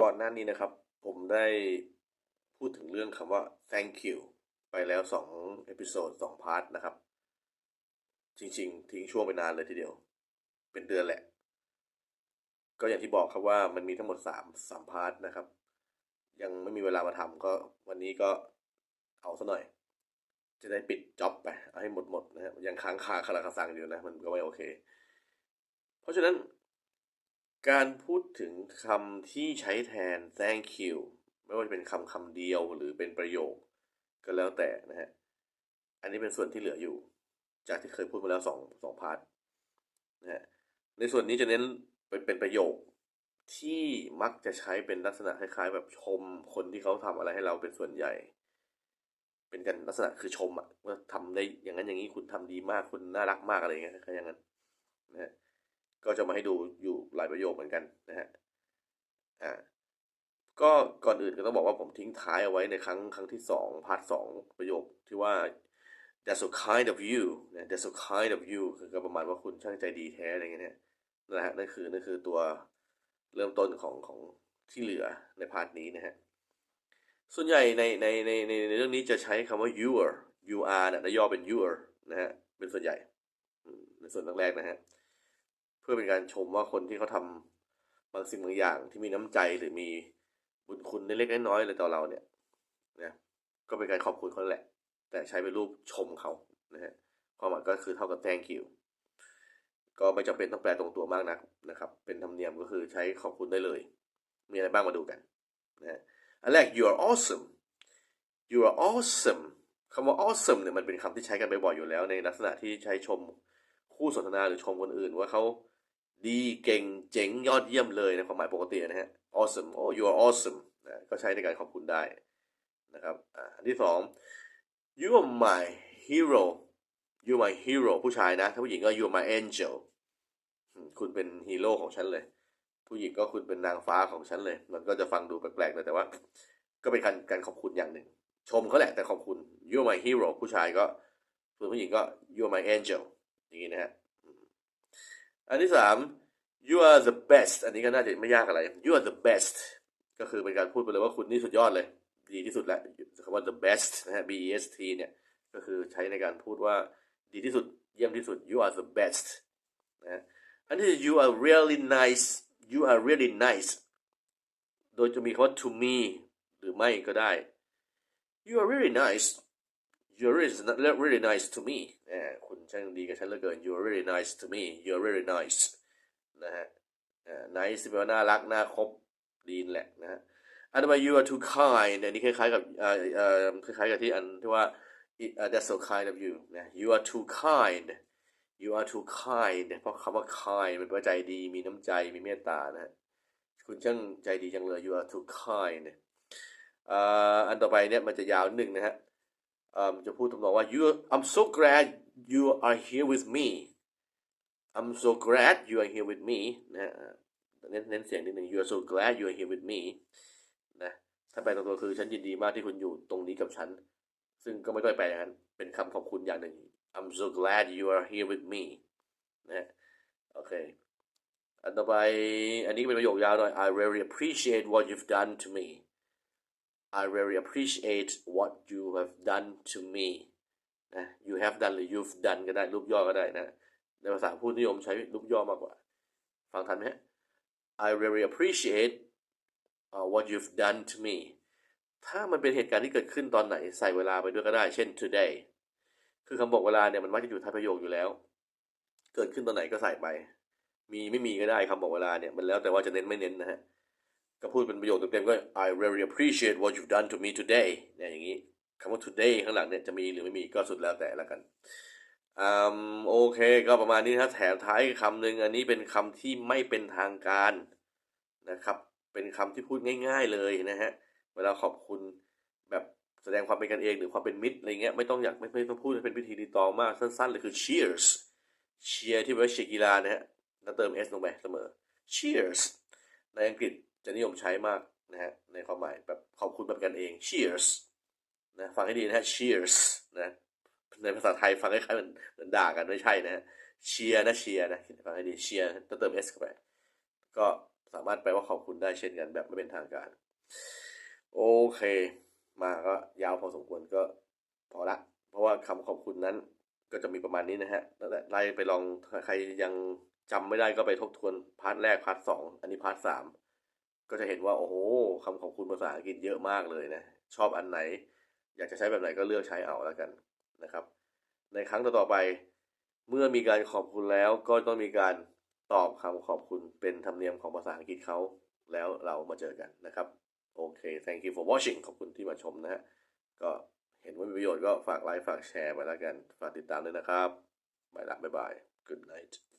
ก่อนหน้านี้นะครับ ผมได้พูดถึงเรื่องคำว่า thank you ไปแล้วสองเอพิโซดสองพาร์ทนะครับ จริงๆ ทิ้งช่วงไปนานเลยทีเดียว เป็นเดือนแหละ ก็อย่างที่บอกครับว่ามันมีทั้งหมดสามสามพาร์ทนะครับ ยังไม่มีเวลามาทำก็วันนี้ก็เอาซะหน่อย จะได้ปิดจ็อบไป เอาให้หมดหมดนะฮะยังค้างคาคาราคาซังอยู่นะ มันก็ไม่โอเค เพราะฉะนั้น การพูดถึงคำที่ใช้แทน thank you ไม่ว่าจะเป็นคำคำเดียวหรือเป็นประโยค ก็แล้วแต่นะฮะ อันนี้เป็นส่วนที่เหลืออยู่ จากที่เคยพูดมาแล้วสองสองพาร์ทนะฮะ ในส่วนนี้จะเน้นเป็นเป็นประโยค ที่มักจะใช้เป็นลักษณะคล้ายๆ แบบชมคนที่เขาทำอะไรให้เราเป็นส่วนใหญ่ เป็นกันลักษณะคือชมอะว่าทำได้อย่างนั้นอย่างนี้คุณทำดีมากคุณน่ารักมากอะไรเงี้ยคล้ายๆอย่างนั้นนะฮะ ก็จะมาให้ดูอยู่หลายประโยคเหมือนกันนะฮะอ่าก็ก่อนอื่นก็ต้องบอกว่าผมทิ้งท้ายเอาไว้ในครั้งครั้งที่สองพาร์ทสองประโยคที่ว่า that's so kind of you นะ that's so kind of you คือก็ประมาณว่าคุณช่างใจดีแท้อะไรเงี้ยนะฮะนั่นคือนั่นคือตัวเริ่มต้นของของที่เหลือในพาร์ทนี้นะฮะส่วนใหญ่ในในในในในเรื่องนี้จะใช้คำว่า you're you are นะย่อเป็น you're นะฮะเป็นส่วนใหญ่ในส่วนแรกๆนะฮะ พื่อเป็นการชมว่าคนที่เขาทำบางสิ่งบางอย่างที่มีน้ำใจหรือมีบุญคุณเล็กๆน้อยๆเลยต่อเราเนี่ยนะก็เป็นการขอบคุณเขาแหละ แต่ใช้เป็นรูปชมเขานะฮะความหมายก็คือเท่ากับ thank you ก็ไม่จำเป็นต้องแปลตรงตัวมากนักนะครับ เป็นธรรมเนียมก็คือใช้ขอบคุณได้เลย มีอะไรบ้างมาดูกันนะอันแรก you are awesome you are awesome คำว่า awesome เนี่ยมันเป็นคำที่ใช้กันบ่อยๆอยู่แล้ว ในลักษณะที่ใช้ชมคู่สนทนาหรือชมคนอื่นว่าเขา ดีเก่งเจ๋งยอดเยี่ยมเลยในความหมายปกตินะฮะ awesome oh you are awesome นะก็ใช้ในการขอบคุณได้นะครับอ่าอันที่สอง you are my hero you are my hero ผู้ชายนะ ถ้าผู้หญิงก็ you are my angel คุณเป็นฮีโร่ของฉันเลย ผู้หญิงก็คุณเป็นนางฟ้าของฉันเลย มันก็จะฟังดูแปลกๆหน่อยแต่ว่า ก็เป็นการการขอบคุณอย่างหนึ่ง ชมเขาแหละแต่ขอบคุณ you are my hero ผู้ชายก็ส่วนผู้หญิงก็ you are my angel อย่างนี้นะฮะอันที่สาม you are the best อันนี้ก็น่าจะไม่ยากอะไร you are the best ก็คือเป็นการพูดไปเลยว่าคุณนี่สุดยอดเลย ดีที่สุดแล้วคำว่า the best นะฮะ b e s t เนี่ยก็คือใช้ในการพูดว่าดีที่สุดเยี่ยมที่สุด you are the best นะฮะอันที่ you are really nice you are really nice โดยจะมีคำว่า to me หรือไม่ก็ได้ you are really nice you're really really nice to me คุณช่างดีกับฉันเหลือเกิน you are really nice to me you are really nice นะฮะอ่า nice แปลว่าน่ารักน่าคบดีนแหละนะฮะอันต่อมา you are too kind อันนี้คล้ายๆกับเอ่อเอ่อคล้ายๆกับที่อันที่ว่า that's so kind of you นะ you are too kind you are too kind เพราะคำว่า kind มันแปลว่าใจดีมีน้ำใจมีเมตตานะฮะคุณช่างใจดีจังเลย you are too kind เอ่ออันต่อไปเนี่ยมันจะยาวนิดนึงนะฮะมันจะพูดตรงๆว่า you I'm so glad you are here with me I'm so glad you are here with me นะเน้นเน้นเสียงนิดหนึ่ง you are so glad you are here with me นะถ้าแปลตรงตัวคือฉันยินดีมากที่คุณอยู่ตรงนี้กับฉัน ซึ่งก็ไม่ต้องแปลอย่างนั้น เป็นคำขอบคุณอย่างหนึ่ง I'm so glad you are here with me นะโอเคอันต่อไปอันนี้เป็นประโยคยาวหน่อย I really appreciate what you've done to me I really appreciate what you have done to me นะ you have done หรือ you've done ก็ได้รูปย่อก็ได้นะ ในภาษาพูดนิยมใช้รูปย่อมากกว่า ฟังทันไหมฮะ I really appreciate uh, what you've done to me ถ้ามันเป็นเหตุการณ์ที่เกิดขึ้นตอนไหนใส่เวลาไปด้วยก็ได้ เช่น today คือคำบอกเวลาเนี่ยมันมักจะอยู่ท้ายประโยคอยู่แล้ว เกิดขึ้นตอนไหนก็ใส่ไป มีไม่มีก็ได้คำบอกเวลาเนี่ยมันแล้วแต่ว่าจะเน้นไม่เน้นนะฮะก็พูดเป็นประโยคเต็มๆก็ I really appreciate what you've done to me today เนี่ยอย่างนี้คำว่า today ข้างหลังเนี่ยจะมีหรือไม่มีก็สุดแล้วแต่ละกัน อืมโอเคก็ประมาณนี้นะแถมท้ายคำหนึ่งอันนี้เป็นคำที่ไม่เป็นทางการนะครับ เป็นคำที่พูดง่าย ๆเลยนะฮะเวลาขอบคุณแบบแสดงความเป็นกันเองหรือความเป็นมิตรอะไรเงี้ยไม่ต้องอยากไม่ไม่ต้องพูดเป็นพิธีรีตองมากสั้นๆเลยคือ cheers เชียร์ที่แปลว่าเชียร์กีฬานะฮะแล้วเติม s ลงไปเสมอ cheers ในอังกฤษจะนิยมใช้มากนะฮะในความหมายแบบขอบคุณแบบกันเอง cheers นะฟังให้ดีนะฮะ cheers นะ ในภาษาไทยฟังคล้ายๆเหมือนเหมือนด่ากันไม่ใช่นะฮะเชียร์นะเชียร์นะฟังให้ดีเชียร์แล้วเติม s เข้าไป ก็สามารถแปลว่าขอบคุณได้เช่นกันแบบไม่เป็นทางการ โอเค มาก็ยาวพอสมควรก็พอละ เพราะว่าคำขอบคุณนั้นก็จะมีประมาณนี้นะฮะแล้วไล่ไปลองใครยังจำไม่ได้ก็ไปทบทวนพาร์ทแรกพาร์ทสองอันนี้พาร์ทสามก็จะเห็นว่าโอ้โหคำขอบคุณภาษาอังกฤษเยอะมากเลยนะ ชอบอันไหน อยากจะใช้แบบไหนก็เลือกใช้เอาแล้วกัน นะครับ ในครั้งต่อๆไป เมื่อมีการขอบคุณแล้วก็ต้องมีการตอบคำขอบคุณเป็นธรรมเนียมของภาษาอังกฤษเขา แล้วเรามาเจอกันนะครับ โอเค thank you for watching ขอบคุณที่มาชมนะฮะ ก็เห็นว่ามีประโยชน์ก็ฝากไลค์ ฝากแชร์ไปแล้วกัน ฝากติดตามด้วยนะครับ ไปละบ๊ายบาย good night